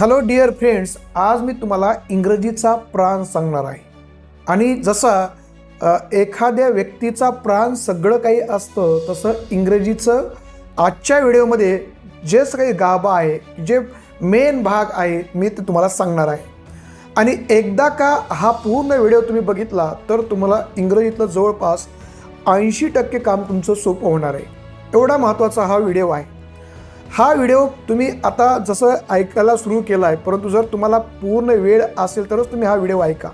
Hello dear friends आज मी तुम्हाला इंग्रजीचा प्राण सांगणार आहे. आणि जसा एखाद्या व्यक्तीचा प्राण सगळं काही असतं तसं इंग्रजीचं आजच्या व्हिडिओमध्ये जे काही गाभा आहे जे मेन भाग आहे मी ते तुम्हाला सांगणार आहे. आणि एकदा का हा पूर्ण व्हिडिओ तुम्ही बघितला तर तुम्हाला इंग्रजीतलं जवळपास ऐंशी टक्के काम तुमचं सोपं होणार आहे. एवढा महत्त्वाचा हा व्हिडिओ आहे. हा व्हिडिओ तुम्ही आता जसं ऐकायला सुरू केला आहे परंतु जर तुम्हाला पूर्ण वेळ असेल तरच तुम्ही हा व्हिडिओ ऐका.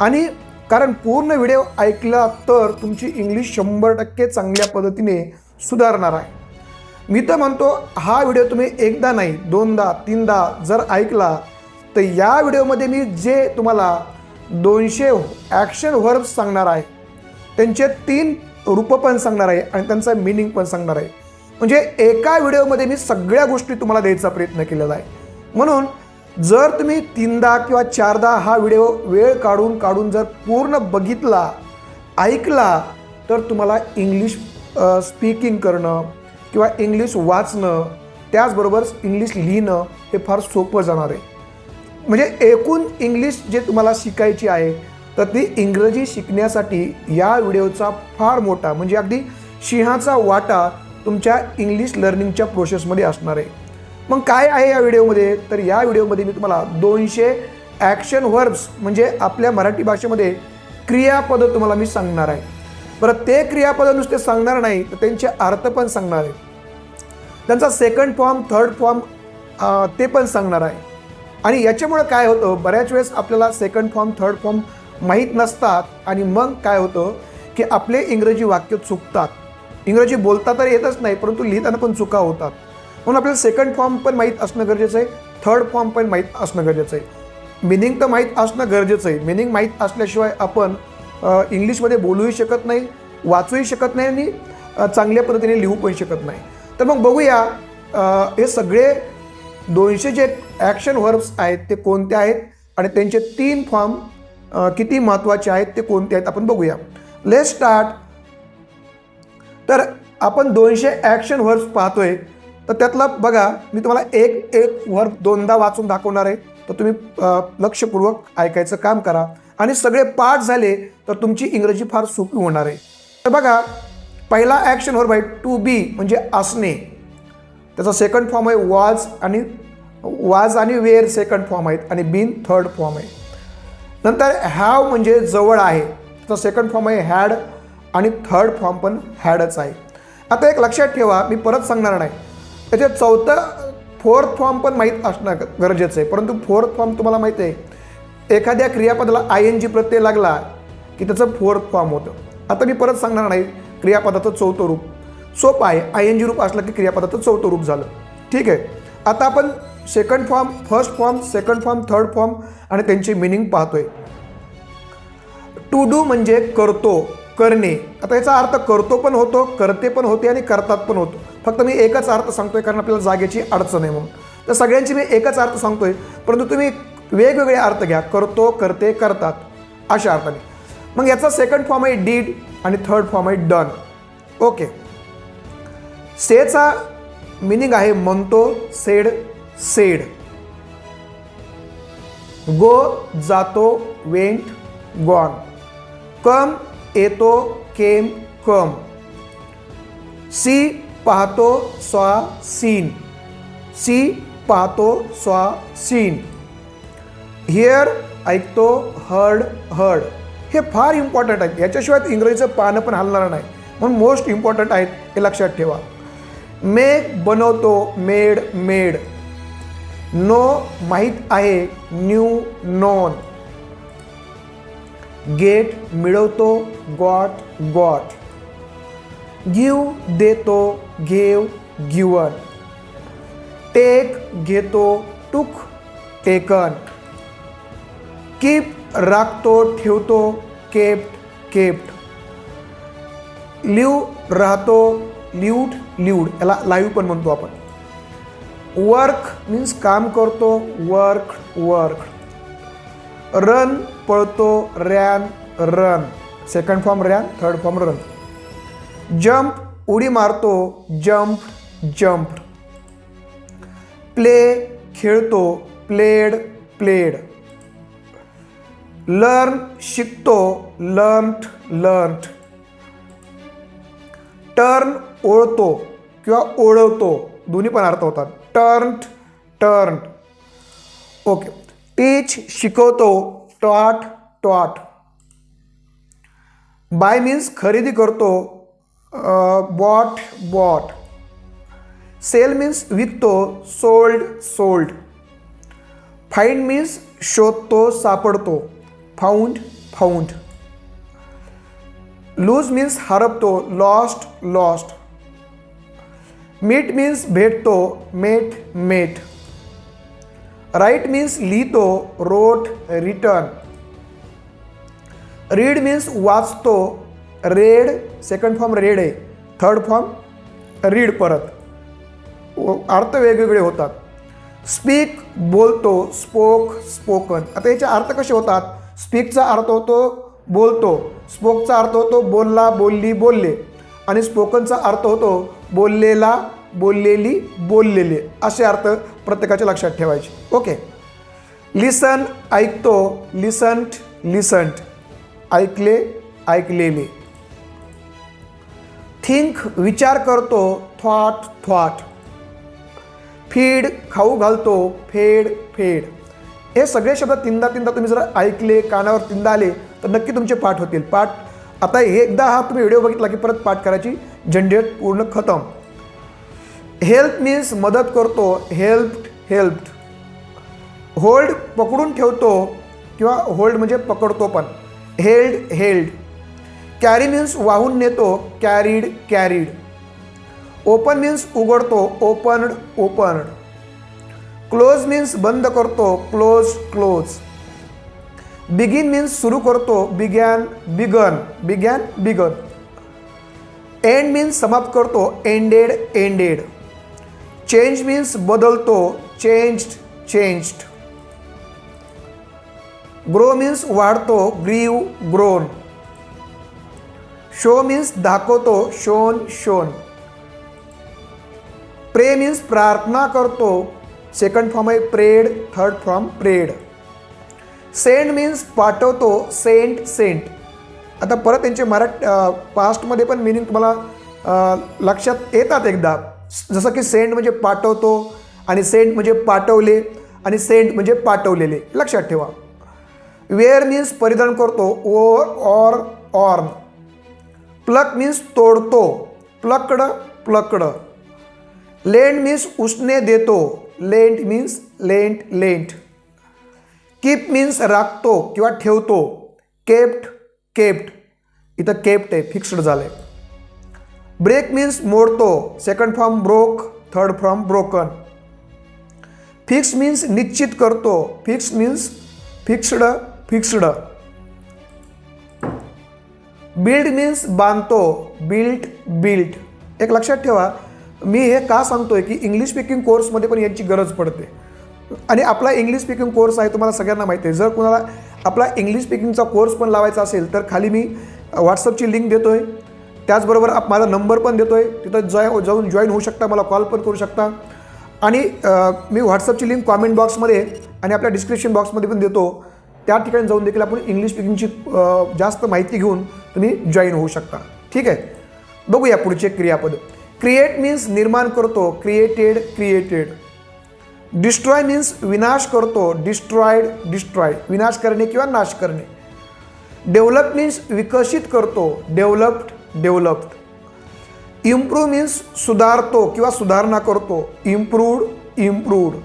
आणि कारण पूर्ण व्हिडिओ ऐकला तर तुमची इंग्लिश शंभर टक्के चांगल्या पद्धतीने सुधारणार आहे. मी तर म्हणतो हा व्हिडिओ तुम्ही एकदा नाही दोनदा तीनदा जर ऐकला तर या व्हिडिओमध्ये मी जे तुम्हाला दोनशे ॲक्शन व्हर्ब्स सांगणार आहे त्यांचे तीन रूपं पण सांगणार आहे आणि त्यांचा मिनिंग पण सांगणार आहे. म्हणजे एका व्हिडिओमध्ये मी सगळ्या गोष्टी तुम्हाला द्यायचा प्रयत्न केलेला आहे. म्हणून जर तुम्ही तीनदा किंवा चारदा हा व्हिडिओ वेळ काढून काढून जर पूर्ण बघितला ऐकला तर तुम्हाला इंग्लिश स्पीकिंग करणं किंवा इंग्लिश वाचणं त्याचबरोबर इंग्लिश लिहिणं हे फार सोपं जाणार आहे. म्हणजे एकूण इंग्लिश जे तुम्हाला शिकायची आहे तर ती इंग्रजी शिकण्यासाठी या व्हिडिओचा फार मोठा म्हणजे अगदी सिंहाचा वाटा तुमच्या इंग्लिश लर्निंगच्या प्रोसेसमध्ये असणार आहे. मग काय आहे या व्हिडिओमध्ये? तर या व्हिडिओमध्ये मी तुम्हाला दोनशे ॲक्शन व्हर्ब्स म्हणजे आपल्या मराठी भाषेमध्ये क्रियापदं तुम्हाला मी सांगणार आहे. बरं ते क्रियापद नुसते सांगणार नाही तर त्यांचे अर्थ पण सांगणार आहे. त्यांचा सेकंड फॉर्म थर्ड फॉर्म ते पण सांगणार आहे. आणि याच्यामुळं काय होतं? बऱ्याच वेळेस आपल्याला सेकंड फॉर्म थर्ड फॉर्म माहीत नसतात. आणि मग काय होतं? की आपले इंग्रजी वाक्य चुकतात. इंग्रजी बोलता तर येतच नाही परंतु लिहिताना पण चुका होतात. म्हणून आपल्याला सेकंड फॉर्म पण माहीत असणं गरजेचं आहे थर्ड फॉर्म पण माहीत असणं गरजेचं आहे. मिनिंग तर माहीत असणं गरजेचं आहे. मिनिंग माहीत असल्याशिवाय आपण इंग्लिशमध्ये बोलूही शकत नाही वाचूही शकत नाही आणि चांगल्या पद्धतीने लिहू पण शकत नाही. तर मग बघूया हे सगळे दोनशे जे ॲक्शन व्हर्ब्स आहेत ते कोणते आहेत? आणि त्यांचे तीन फॉर्म किती महत्त्वाचे आहेत ते कोणते आहेत? आपण बघूया. लेट स्टार्ट तर आपण दोनशे ॲक्शन वर्ब्स पाहतोय. तर त्यातला बघा मी तुम्हाला एक एक वर्ब दोनदा वाचून दाखवणार आहे. तर तुम्ही लक्षपूर्वक ऐकायचं काम करा. आणि सगळे पाठ झाले तर तुमची इंग्रजी फार सोपी होणार आहे. तर बघा पहिला ॲक्शन वर्ब आहे टू बी म्हणजे असणे. त्याचा सेकंड फॉर्म आहे वाज आणि वाज आणि वेअर सेकंड फॉर्म आहेत. आणि बीन थर्ड फॉर्म आहे. नंतर हॅव म्हणजे जवळ आहे. त्याचा सेकंड फॉर्म आहे हॅड आणि थर्ड फॉर्म पण हॅडच आहे. आता एक लक्षात ठेवा मी परत सांगणार नाही. त्याचे चौथं फोर्थ फॉर्म पण माहीत असणं गरजेचं आहे. परंतु फोर्थ फॉर्म तुम्हाला माहीत आहे एखाद्या क्रियापदाला आय एन जी प्रत्यय लागला की त्याचं फोर्थ फॉर्म होतं. आता मी परत सांगणार नाही क्रियापदाचं चौथं रूप. सोपं आहे आय एन जी रूप असलं की क्रियापदाचं चौथं रूप झालं. ठीक आहे. आता आपण second form first form second form third form आणि त्यांची मिनिंग पाहतोय. टू डू म्हणजे करतो. करणे. आता याचा अर्थ करतो पण होतो करते पण होते आणि करतात पण होतो. फक्त मी एकच अर्थ सांगतोय कारण आपल्याला जागेची अडचण आहे म्हणून. तर सगळ्यांची मी एकच अर्थ सांगतोय परंतु तुम्ही वेगवेगळे अर्थ घ्या. करतो करते करतात. अशा अर्थाने. मग याचा सेकंड फॉर्म आहे डीड आणि थर्ड फॉर्म आहे डन ओके सेचा मिनिंग आहे म्हणतो सेड सेड. गो जातो वेंट गॉन कम येतो केम कम. सी पाहतो स्वा सीन. सी पाहतो स्वा सीन. हिअर ऐकतो हर्ड हर्ड. हे फार इम्पॉर्टंट आहेत याच्याशिवाय इंग्रजीचं पानं पण हलणार नाही. म्हणून मोस्ट इम्पॉर्टंट आहेत हे लक्षात ठेवा. मेक बनवतो मेड मेड नो माहीत आहे न्यू नॉन. गेट मिळवतो गॉट गॉट. गिव देतो घेव गिवन. टेक घेतो टुक टेकन. कीप राखतो ठेवतो केप्ट केप्ट. लिव राहतो लिवड लिवड. याला लाईव्ह पण म्हणतो आपण. वर्क मीन्स काम करतो वर्क वर्क. रन पळतो ran run. Second form ran third form run jump उडी मारतो जम्प जम्प प्ले खेळतो प्लेड प्लेड लर्न शिकतो लर्न्ट लर्न्ट टर्न ओळतो किंवा ओळवतो. दोन्ही पण अर्थ होतात. टर्न टर्न ओके टीच शिकवतो टॉट टॉट. बाय मीन्स खरेदी करतो बॉट बॉट सेल मीन्स विकतो, सोल्ड सोल्ड. फाइंड मीन्स शोधतो, सापडतो. Found found. लूज मीन्स हरपतो लॉस्ट लॉस्ट मीट मीन्स भेटतो, मेट मेट. राईट मीन्स लिहितो रोट रिटर्न रीड मीन्स वाचतो रेड सेकंड फॉर्म रेड आहे. थर्ड फॉर्म रीड परत. अर्थ वेगवेगळे होतात. स्पीक बोलतो स्पोक स्पोकन आता याचे अर्थ कसे होतात? स्पीकचा अर्थ होतो बोलतो. स्पोकचा अर्थ होतो बोलला बोलली बोलले. आणि स्पोकनचा अर्थ होतो बोललेला बोललेली बोललेले. असे अर्थ प्रत्येकाच्या लक्षात ठेवायची. ओके लिसन ऐकतो. लिसंट लिसंट ऐकले ऐकलेले. थिंक विचार करतो. थॉट थॉट फीड खाऊ घालतो. फेड फेड हे सगळे शब्द तीनदा तीनदा तुम्ही जर ऐकले कानावर तीनदा आले तर नक्की तुमचे पाठ होतील. पाठ आता हे एकदा हा तुम्ही व्हिडिओ बघितला की परत पाठ करायची झंझट पूर्ण खतम. हेल्प मीन्स मदत करतो हेल्प हेल्प्ड होल्ड पकडून ठेवतो किंवा होल्ड म्हणजे पकडतो पण. Held held. कॅरी मीन्स वाहून नेतो कॅरीड कॅरीड. ओपन मीन्स उघडतो ओपनड ओपनड. क्लोज मीन्स बंद करतो क्लोज क्लोज. बिगिन मीन्स सुरू करतो began begun. Began begun. End means समाप्त करतो एंडेड एंडेड. चेंज मीन्स बदलतो. चेंज्ड चेंज्ड ग्रो मीन्स वाढतो. ग्रीव ग्रोन शो मीन्स दाखवतो. शोन शोन प्रे मीन्स प्रार्थना करतो. सेकंड फॉर्म आहे prayed third form prayed send means पाठवतो. सेंट सेंट आता परत त्यांचे मराठ पास्टमध्ये पण मिनिंग तुम्हाला लक्षात येतात एकदा. जसं की सेंड म्हणजे पाठवतो आणि सेंट म्हणजे पाठवले आणि सेंट म्हणजे पाठवलेले. लक्षात ठेवा. वेअर मीन्स परिधान करतो. Wore wore worn pluck means तोडतो. प्लकड प्लकड लेंड मीन्स उसने देतो. Lent means lent lent keep means राखतो किंवा ठेवतो. केप्ट केप्ट इथं केप्ट आहे फिक्स्ड झालं आहे ब्रेक मीन्स मोडतो. Second form broke third form broken fix means निश्चित करतो. Fix means fixed fixed build means बांधतो. बिल्ट बिल्ट एक लक्षात ठेवा मी हे का सांगतो आहे की इंग्लिश स्पीकिंग कोर्समध्ये पण यांची गरज पडते. आणि आपला इंग्लिश स्पीकिंग कोर्स आहे तुम्हाला सगळ्यांना माहिती आहे. जर कुणाला आपला इंग्लिश स्पीकिंगचा कोर्स पण लावायचा असेल तर खाली मी व्हॉट्सअपची लिंक देतो आहे त्याचबरोबर आप माझा नंबर पण देतो आहे तिथं जॉय हो- जाऊन जॉईन होऊ शकता मला कॉल पण करू शकता. आणि मी व्हॉट्सअपची लिंक कॉमेंट बॉक्समध्ये आणि आपल्या डिस्क्रिप्शन बॉक्समध्ये पण देतो. त्या ठिकाणी जाऊन देखील आपण इंग्लिश स्पीकिंगची जास्त माहिती घेऊन तुम्ही जॉईन होऊ शकता. ठीक आहे? बघूया पुढचे क्रियापद. क्रिएट मीन्स निर्माण करतो. क्रिएटेड क्रिएटेड डिस्ट्रॉय मीन्स विनाश करतो. डिस्ट्रॉयड डिस्ट्रॉयड विनाश करणे किंवा नाश करणे. डेव्हलप मीन्स विकसित करतो. Developed developed. इम्प्रूव्ह मीन्स सुधारतो किंवा सुधारणा करतो. Improved improved.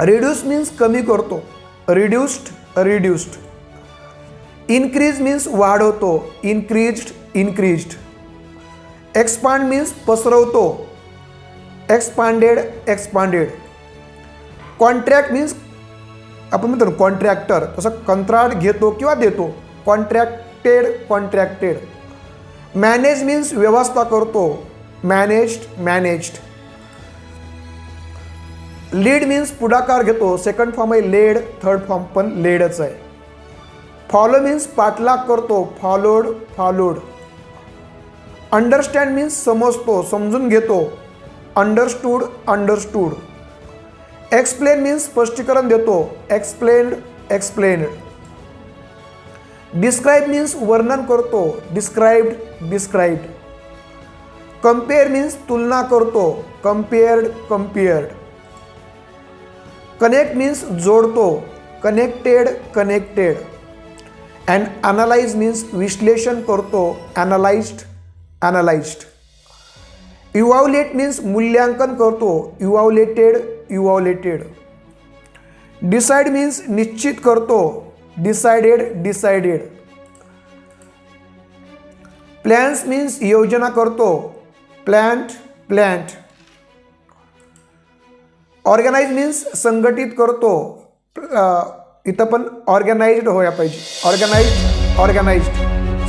रिड्यूस मीन्स कमी करतो. रिड्युस्ड रिड्युस्ड इन्क्रीज मीन्स वाढवतो. इन्क्रीज्ड इन्क्रीज्ड एक्सपांड मीन्स पसरवतो. एक्सपांडेड एक्सपांडेड कॉन्ट्रॅक्ट मीन्स आपण म्हणतो ना कॉन्ट्रॅक्टर तसं कंत्राट घेतो किंवा देतो. Contract contracted contracted. Manage means व्यवस्था करतो. Managed managed. लीड मीन्स पुढाकार घेतो. सेकंड फॉर्म आहे लेड थर्ड फॉर्म पण लेडच आहे. फॉलो मीन्स पाठलाग करतो. Followed followed. अंडरस्टँड मीन्स समजतो समजून घेतो. Understood understood. एक्सप्लेन मीन्स स्पष्टीकरण देतो. Explained explained. डिस्क्राईब मीन्स वर्णन करतो. डिस्क्राईब्ड डिस्क्राईब्ड कम्पेअर मीन्स तुलना करतो. कम्पेअर्ड कम्पेअर्ड कनेक्ट मीन्स जोडतो. Connected connected and analyse means विश्लेषण करतो. ॲनालाइज्ड ॲनालाइज्ड इव्हॅल्युएट मीन्स मूल्यांकन करतो. इव्हॅल्युएटेड इव्हॅल्युएटेड डिसाईड मीन्स निश्चित करतो. डिसाइडेड डिसाइडेड प्लॅन्स मीन्स योजना करतो. प्लॅन्ट प्लॅन्ट ऑर्गनाइज मीन्स संघटित करतो. इथं पण ऑर्गनाइज्ड होया पाहिजे. Organised organised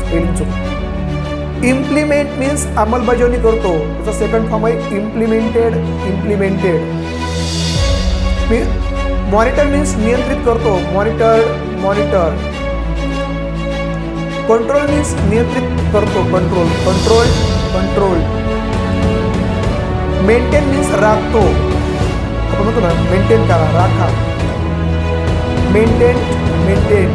spelling implement means अंमलबजावणी करतो. त्याचा सेकंड फॉर्म आहे इम्प्लिमेंटेड इम्प्लिमेंटेड मी मॉनिटर मीन्स नियंत्रित करतो. मॉनिटर मॉनिटर कंट्रोल मीन्स नियंत्रित करतो control control control maintain means राखतो. आपण म्हणतो ना मेंटेन करा राखा. मेंटेन मेंटेन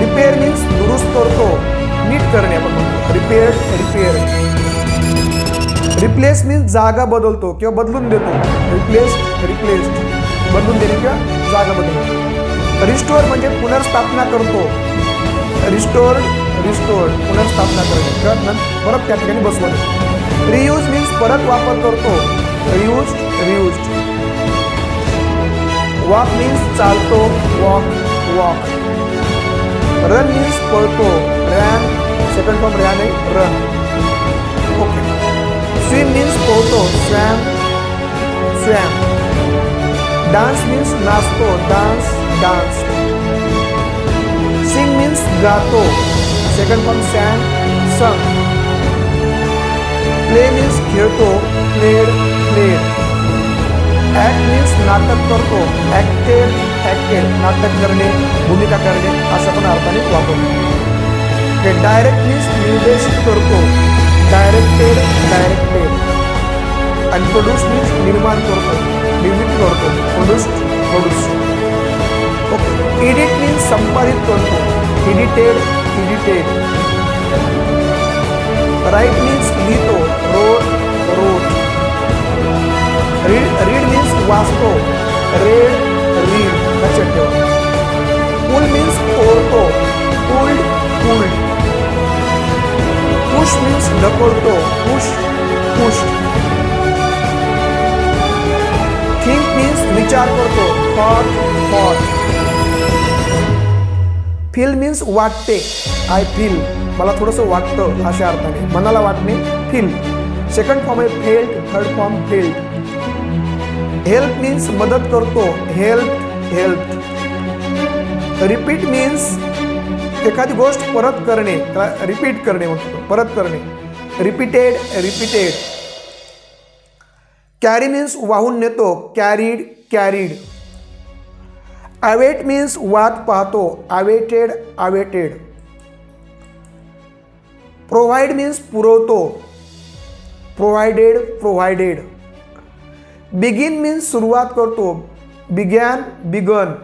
रिपेअर मीन्स दुरुस्त करतो नीट करणे आपण म्हणतो. रिपेअर रिपेअर रिप्लेस मीन्स जागा बदलतो किंवा बदलून देतो. रिप्लेस रिप्लेस्ड बदलून देणे किंवा जागा बदलून रिस्टोअर म्हणजे पुनर्स्थापना करतो. रिस्टोअर रिस्टोअर पुनर्स्थापना करणे. किंवा परत त्या ठिकाणी बसवणे. रियूज मीन्स परत वापर करतो. Reuse reuse. वॉक मीन्स चालतो. Walk walk. रन मीन्स पळतो. रॅन सेकंड फॉर्म रॅन आहे रन. ओके स्विम मीन्स पोहतो. स्वॅम स्वॅम डान्स मीन्स नाचतो डान्स डान्स सिंग मीन्स गातो second form sang sung play means खेळतो प्लेड प्लेड ॲक्ट मीन्स नाटक करतो ॲक्टेड ॲक्टेड नाटक करणे भूमिका करणे असं पण अर्थाने वापरतो डायरेक्ट मीन्स निर्देशित करतो डायरेक्टेड डायरेक्टेड आणि प्रोड्यूस मीन्स निर्माण करतो निर्मित करतो produce produce okay edit means संपादित करतो एडिटेड एडिटेड राईट मीन्स लिहितो rode rode read read means वाचतो रेड रीड लक्षात ठेवा पुल मीन्स ओढतो पुल्ड पुल्ड पुश मीन्स ढकलतो पुश पुश विचार करतो. थॉट थॉट फील मीन्स वाटते. आय फील मला थोडंसं वाटतं अशा अर्थाने. मनाला वाटणे फील सेकंड फॉर्म आहे felt third form felt help means मदत करतो. हेल्प हेल्प रिपीट मीन्स एखादी गोष्ट परत करणे. रिपीट करणे म्हणतो. परत करणे. रिपीटेड रिपीटेड कॅरी मीन्स वाहून नेतो. कॅरीड कॅरीड अवेट मीन्स वाट पाहतो अवेटेड अवेटेड प्रोव्हाइड मीन्स पुरवतो प्रोव्हायडेड प्रोव्हायडेड बिगिन मीन्स सुरुवात करतो. बिगॅन बिगन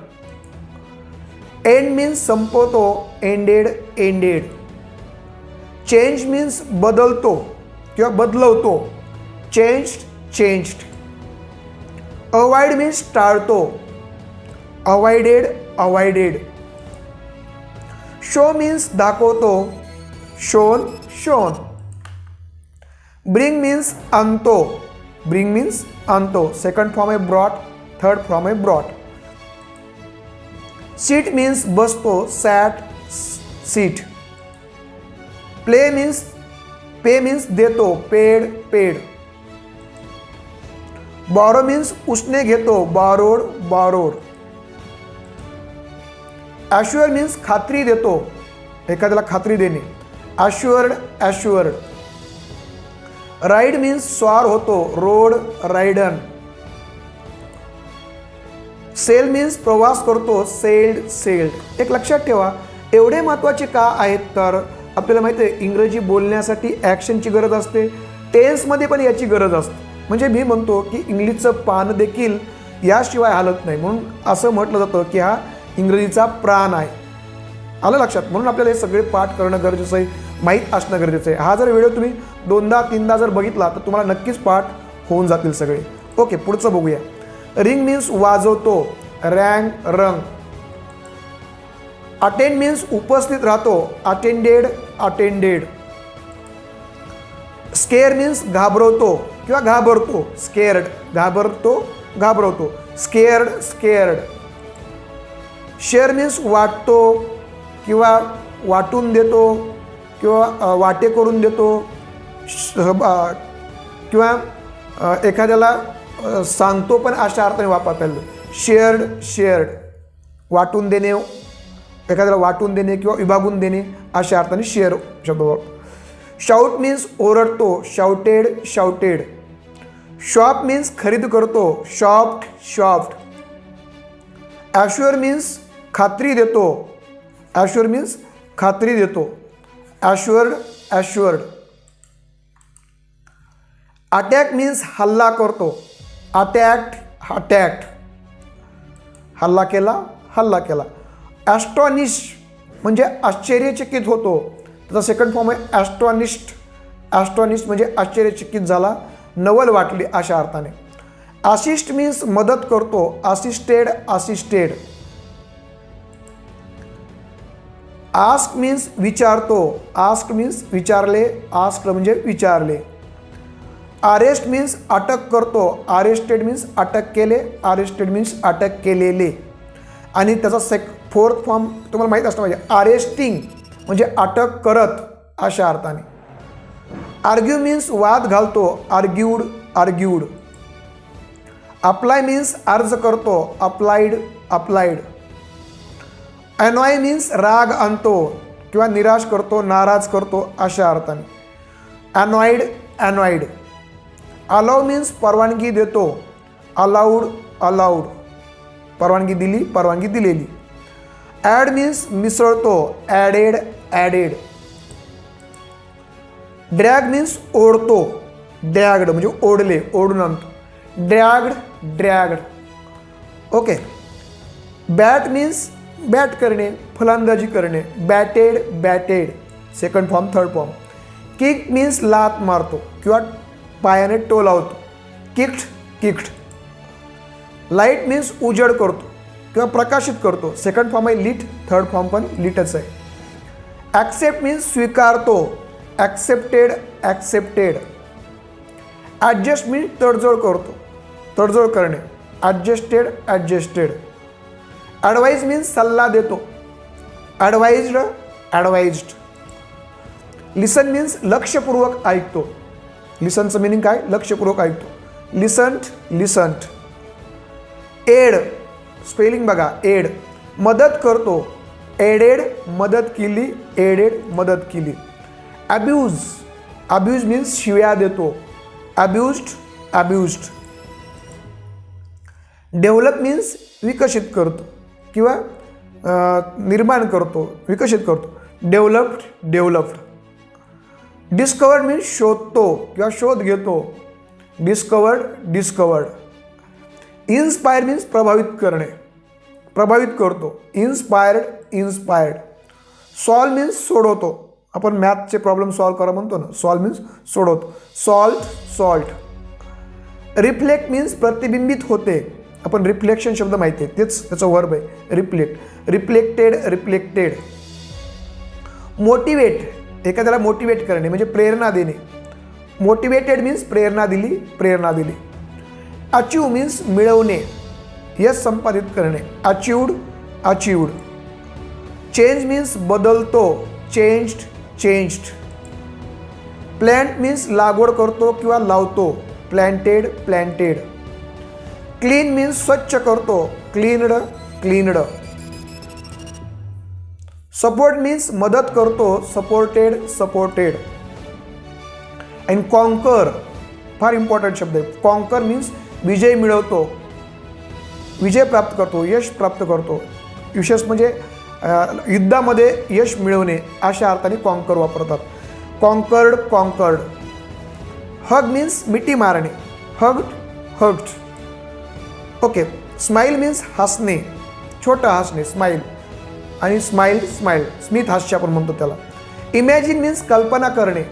एंड मीन्स संपवतो एंडेड एंडेड चेंज मीन्स बदलतो. किंवा बदलवतो. चेंज्ड चेंज्ड अवॉइड मीन्स टाळतो. Avoided avoided. शो मीन्स दाखवतो. Shown shown. ब्रिंग मीन्स आणतो. ब्रिंग मीन्स आणतो. सेकंड फॉर्म आहे ब्रॉट थर्ड फॉर्म आहे ब्रॉट सीट मीन्स बसतो sat sit play means pay means देतो पेड पेड बॉरो मीन्स उसने घेतो बारोड बॉरोड. ॲश्युअर मीन्स खात्री देतो एखाद्याला खात्री देणे. ॲश्युअर्ड ॲश्युअर्ड राईड मीन्स स्वार होतो रोड रायडन सेल मीन्स प्रवास करतो सेल्ड सेल्ड एक लक्षात ठेवा एवढे महत्त्वाचे का आहेत? तर आपल्याला माहिती आहे इंग्रजी बोलण्यासाठी ॲक्शनची गरज असते टेन्समध्ये पण याची गरज असते. म्हणजे मी म्हणतो की इंग्लिशचं पान देखील याशिवाय हालत नाही. म्हणून असं म्हटलं जातं की हा इंग्रजीचा प्राण आहे. आलं लक्षात? म्हणून आपल्याला हे सगळे पाठ करणं गरजेचं आहे माहीत असणं गरजेचं आहे. हा जर व्हिडिओ तुम्ही दोनदा तीनदा जर बघितला तर तुम्हाला नक्कीच पाठ होऊन जातील सगळे. ओके पुढचं बघूया. रिंग मीन्स वाजवतो. रँग रंग अटेंड मीन्स उपस्थित राहतो. अटेंडेड अटेंडेड स्केअर मीन्स घाबरवतो किंवा घाबरतो. स्केअर्ड घाबरतो घाबरवतो. स्केअर्ड स्केअर्ड शेअर मीन्स वाटतो किंवा वाटून देतो किंवा वाटे करून देतो. श- किंवा एखाद्याला सांगतो पण अशा अर्थाने वापरता येईल. शेअर्ड शेअर्ड वाटून देणे एखाद्याला वाटून देणे किंवा विभागून देणे अशा अर्थाने शेअर शब्द शाऊट मीन्स ओरडतो शाउटेड शाउटेड शॉप मीन्स खरेदी करतो शॉप्ट शॉप्ट ॲश्युअर मीन्स खात्री देतो ॲश्युअर मीन्स खात्री देतो ॲश्युअर्ड ॲश्युअर्ड अटॅक मीन्स हल्ला करतो अटॅक्ट अटॅक्ट हल्ला केला हल्ला केला ॲस्टॉनिश म्हणजे आश्चर्यचकित होतो त्याचा सेकंड फॉर्म आहे ॲस्ट्रॉनिस्ट ॲस्ट्रॉनिस्ट म्हणजे आश्चर्यचकित झाला नवल वाटली अशा अर्थाने. असिस्ट मीन्स मदत करतो असिस्टेड असिस्टेड आस्क मीन्स विचारतो आस्क मीन्स विचारले आस्क म्हणजे विचारले. अरेस्ट मीन्स अटक करतो अरेस्टेड मीन्स अटक केले अरेस्टेड मीन्स अटक केलेले. आणि त्याचा सेक फोर्थ फॉर्म तुम्हाला माहीत असलं पाहिजे अरेस्टिंग म्हणजे अटक करत अशा अर्थाने. आर्ग्यू मीन्स वाद घालतो आर्ग्यूड आर्ग्यूड अप्लाय मीन्स अर्ज करतो अप्लाइड अप्लाइड अनॉय मीन्स राग आणतो किंवा निराश करतो नाराज करतो अशा अर्थाने. अनॉइड अनॉइड अलाव मीन्स परवानगी देतो अलाउड अलाउड परवानगी दिली परवानगी दिलेली. ॲड मीन्स मिसळतो ॲडेड ॲडेड ड्रॅग मीन्स ओढतो. ड्रॅगड म्हणजे ओढले ओढून आणतो. Dragged dragged okay bat means bat करणे फलंदाजी करणे. Batted batted second form third form kick means लात मारतो किंवा पायाने टो लावतो किक्ड किक्ड लाइट मीन्स उजड करतो. किंवा प्रकाशित करतो. सेकंड फॉर्म आहे लिट थर्ड फॉर्म पण लिटच आहे. ॲक्सेप्ट मीन्स स्वीकारतो. ॲक्सेप्टेड ॲक्सेप्टेड ॲडजस्ट मीन्स तडजोड करतो. तडजोड करणे. ॲडजस्टेड ॲडजस्टेड ॲडवाईज मीन्स सल्ला देतो. ॲडवाईज्ड ॲडवाईज्ड लिसन मीन्स लक्षपूर्वक ऐकतो. लिसनचं मिनिंग काय? लक्षपूर्वक ऐकतो. लिसंट लिसंट एड स्पेलिंग बघा एड. मदत करतो. एडेड मदत केली. एडेड मदत केली. अब्यूज अब्यूज मीन्स शिव्या देतो. अब्युज्ड अब्युज्ड डेव्हलप मीन्स विकसित करतो किंवा निर्माण करतो विकसित करतो. डेव्हलप्ड डेव्हलप्ड डिस्कवर्ड मीन्स शोधतो किंवा शोध घेतो. डिस्कवर्ड डिस्कवर्ड इन्स्पायर मीन्स प्रभावित करणे. प्रभावित करतो. इन्स्पायर्ड इन्स्पायर्ड सॉल्व मीन्स सोडवतो. आपण मॅथचे प्रॉब्लेम सॉल्व करा म्हणतो ना. सॉल्व मीन्स सोडवतो. सॉल्ट सॉल्ट रिफ्लेक्ट मीन्स प्रतिबिंबित होते. आपण रिफ्लेक्शन शब्द माहिती आहे. तेच त्याचं वर्ब आहे. रिफ्लेक्ट रिफ्लेक्टेड रिफ्लेक्टेड मोटिवेट एखाद्याला मोटिवेट करणे म्हणजे प्रेरणा देणे. मोटिवेटेड मीन्स प्रेरणा दिली प्रेरणा दिली. अचीव मीन्स मिळवणे. यश संपादित करणे. अचीवड अचिवड चेंज मीन्स बदलतो. चेंज्ड चेंज्ड प्लॅन्ट मीन्स लागवड करतो किंवा लावतो. प्लॅन्टेड प्लॅन्टेड क्लीन मीन्स स्वच्छ करतो. क्लीनड क्लीनड सपोर्ट मीन्स मदत करतो. सपोर्टेड सपोर्टेड अँड कॉन्कर फार इम्पॉर्टंट शब्द आहे. कॉन्कर मीन्स विजय मिळवतो विजय प्राप्त करतो यश प्राप्त करतो. विशेष म्हणजे युद्धामध्ये यश मिळवणे अशा अर्थाने कॉन्कर वापरतात. कॉन्कर्ड कॉन्कर्ड हग मीन्स मिठी मारणे. Hug hugged okay smile means हसणे. छोटं हसणे. स्माईल आणि स्माईल स्माईल स्मित हास्य आपण म्हणतो त्याला. इमॅजिन मीन्स कल्पना करणे.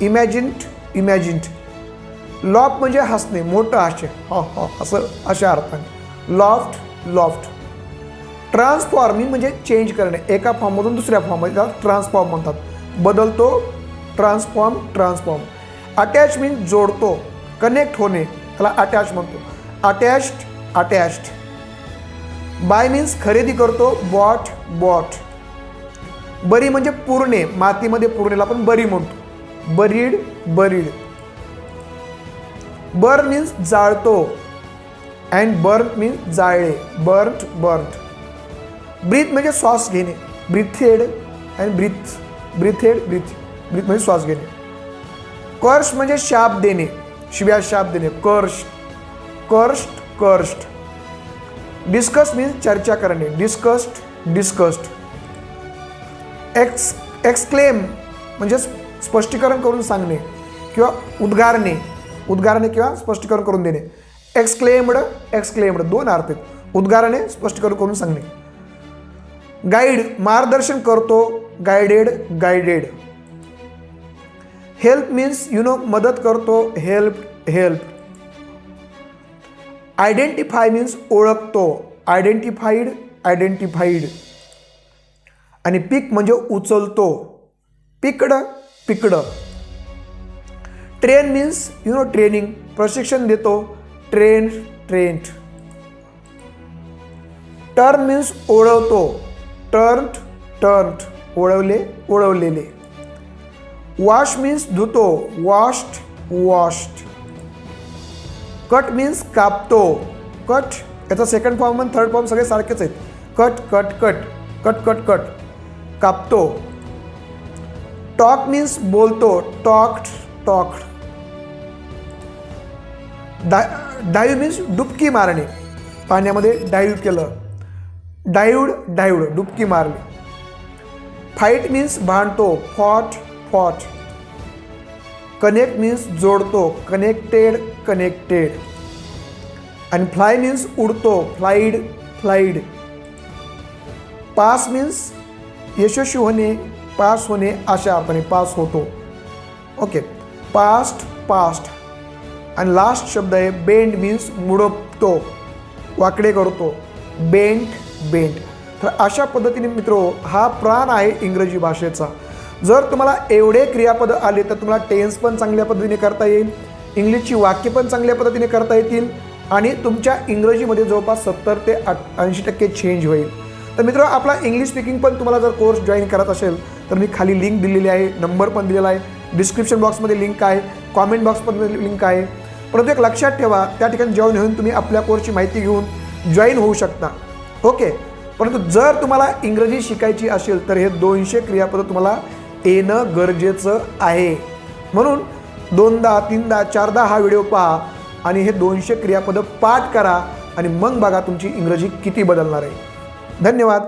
इमॅजिन्ट इमॅजिन्ट लॉफ म्हणजे हसणे मोठं हास्य ह ह असं अशा अर्थाने. Laughed laughed. ट्रान्सफॉर्मिंग म्हणजे चेंज करणे. एका फॉर्ममधून दुसऱ्या फॉर्ममध्ये त्याला ट्रान्सफॉर्म म्हणतात. बदलतो ट्रान्सफॉर्म ट्रान्सफॉर्म. अटॅच मीन्स जोडतो कनेक्ट होणे त्याला अटॅच म्हणतो. Attached attached. बाय मीन्स खरेदी करतो बॉट बॉट बरी म्हणजे पूर्णे. मातीमध्ये पूर्णेला आपण बरी म्हणतो. Buried buried. बर्न मीन्स जाळतो. अँड बर्न मीन्स जाळले बर्न्ट बर्न्ट ब्रीथ म्हणजे श्वास घेणे. Breathed and breathe. Breathed breathe. Breathe म्हणजे श्वास घेणे. कर्ष म्हणजे शाप देणे. शिव्या शाप देणे. Curse cursed cursed discuss means चर्चा करणे. Discussed discussed. एक्स एक्सक्लेम म्हणजे स्पष्टीकरण करून सांगणे किंवा उद्गारणे. उद्गारणे किंवा स्पष्टीकरण करून देणे. एक्सक्लेम्ड एक्सक्लेम्ड दोन अर्थ आहेत. उद्गारणे स्पष्टीकरण करून सांगणे. गाईड मार्गदर्शन करतो. Guided guided help means you know मदत करतो. हेल्प हेल्प आयडेंटिफाय मीन्स ओळखतो. आयडेंटिफाईड आयडेंटिफाईड आणि पीक म्हणजे उचलतो. Picked picked train means you know training प्रशिक्षण देतो. ट्रेन ट्रेंड टर्न मीन्स ओळवतो टर्न टर्न ओळवले ओळवलेले वॉश मीन्स धुतो. वॉश्ड वॉश्ड कट मीन्स कापतो. कट याचा सेकंड फॉर्म आणि थर्ड फॉर्म सगळे सारखेच आहेत. Cut cut cut cut cut cut कापतो. टॉक मीन्स बोलतो. टॉक्ड टॉक्ड डा डाईव्ह मीन्स डुबकी मारणे. पाण्यामध्ये डाईव्ह केलं. डाईव्ड डाईव्ड डुबकी मारणे फाईट मीन्स भांडतो. फॉट फॉट कनेक्ट मीन्स जोडतो. कनेक्टेड कनेक्टेड आणि फ्लाय मीन्स उडतो. फ्लाईड फ्लाईड पास मीन्स यशस्वी होणे पास होणे अशा अर्थाने पास होतो. ओके पास्ट पास्ट आणि लास्ट शब्द आहे बेंड मीन्स मुडपतो वाकडे करतो. बेंट बेंट तर अशा पद्धतीने मित्रो हा प्राण आहे इंग्रजी भाषेचा. जर तुम्हाला एवढे क्रियापद आले तर तुम्हाला टेन्स पण चांगल्या पद्धतीने करता येईल इंग्लिशची वाक्य पण चांगल्या पद्धतीने करता येतील आणि तुमच्या इंग्रजीमध्ये जवळपास सत्तर ते ऐंशी टक्के चेंज होईल. तर मित्र आपला इंग्लिश स्पीकिंग पण तुम्हाला जर कोर्स जॉईन करत असेल तर मी खाली लिंक दिलेली आहे नंबर पण दिलेला आहे डिस्क्रिप्शन बॉक्समध्ये लिंक आहे कॉमेंट बॉक्समध्ये लिंक आहे. परंतु एक लक्षात ठेवा त्या ठिकाणी जॉईन होऊन तुम्ही आपल्या कोर्सची माहिती घेऊन जॉईन होऊ शकता. ओके परंतु जर तुम्हाला इंग्रजी शिकायची असेल तर हे दोनशे क्रियापद तुम्हाला येणं गरजेचं आहे. म्हणून दोनदा तीनदा चारदा हा व्हिडिओ पहा आणि हे दोनशे क्रियापदं पाठ करा आणि मग बघा तुमची इंग्रजी किती बदलणार आहे. धन्यवाद.